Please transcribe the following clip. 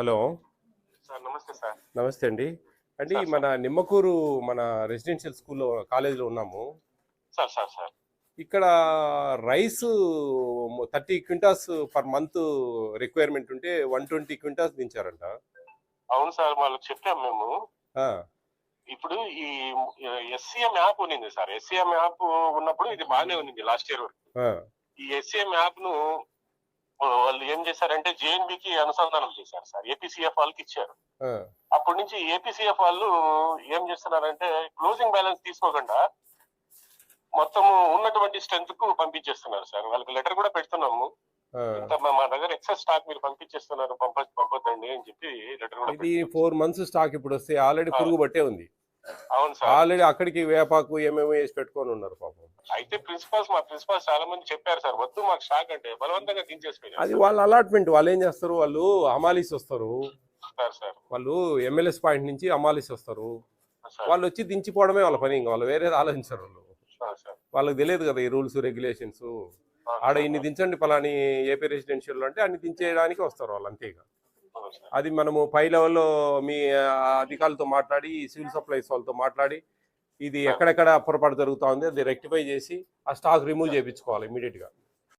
Hello. Sir నమస్తే sir. నమస్తే అండి. అండి మన నిమ్మకూరు మన రెసిడెన్షియల్ స్కూల్లో కాలేజీలో ఉన్నాము. Sir sir sir. ఇక్కడ rice thirty quintals per month requirement ఉంటే వన్ ట్వంటీ క్వింటాస్ దించారంట. అవును సార్ వాళ్ళకి చెప్పాం మేము. ఇప్పుడు ఈ ఎస్సీఎం యాప్ ఉన్నింది సార్. ఎస్సీఎం యాప్ ఉన్నప్పుడు ఇది బాగానే ఉన్నింది లాస్ట్ ఇయర్ ఆ, ఈ ఎస్సీఎం యాప్ను ఏం చేశారంటే JNB కి అనుసంధానం చేశారు సార్. ఏపీసీఎఫ్ వాళ్ళకి ఇచ్చారు. అప్పటి నుంచి ఏపీసీఎఫ్ వాళ్ళు ఏం చేస్తున్నారంటే క్లోజింగ్ బ్యాలెన్స్ తీసుకోకుండా మొత్తం ఉన్నటువంటి స్ట్రెంత్కు పంపించేస్తున్నారు సార్. వాళ్ళకి లెటర్ కూడా పెడుతున్నాము. మా దగ్గర ఎక్సెస్ స్టాక్ మీరు పంపించేస్తున్నారు పంప పంపొద్దండి అని చెప్పి లెటర్ కూడా. ఫోర్ మంత్స్ స్టాక్ ఇప్పుడు వస్తే ఆల్రెడీ పురుగు పట్టే ఉంది. ఆల్రెడీ అక్కడికి వేపాకు ఏమేమో వేసి పెట్టుకొని ఉన్నారు పాపం. అయితే ప్రిన్సిపాల్స్ మా ప్రిన్సిపాల్స్ చాలా మంది చెప్పారు సార్ వద్దు మాకు షాక్ అంటే బలవంతంగా దించేసిపోయారు అది వాళ్ళ అలాట్మెంట్ వాళ్ళు ఏం చేస్తారు? వాళ్ళు అమాలీస్ వస్తారు. వాళ్ళు ఎమ్మెల్యేస్ పాయింట్ నుంచి అమాలీస్ వస్తారు. వాళ్ళు వచ్చి దించిపోవడమే వాళ్ళ పని ఇంకా వాళ్ళు వేరేది ఆలోచించరు వాళ్ళు. వాళ్ళకి తెలియదు కదా ఈ రూల్స్ రెగ్యులేషన్స్. ఆడ ఇన్ని దించండి పలాని ఏపీ రెసిడెన్షియల్ అంటే అన్ని దించేయడానికి వస్తారు వాళ్ళు అంతేగా. అది మనము పై లెవెల్లో మీ అధికారులతో మాట్లాడి సివిల్ సప్లైస్ వాళ్ళతో మాట్లాడి ఇది ఎక్కడెక్కడ పొరపాటు జరుగుతా ఉంది అది రెక్టిఫై చేసి ఆ స్టాక్ రిమూవ్ చేయించుకోవాలి ఇమీడియట్గా.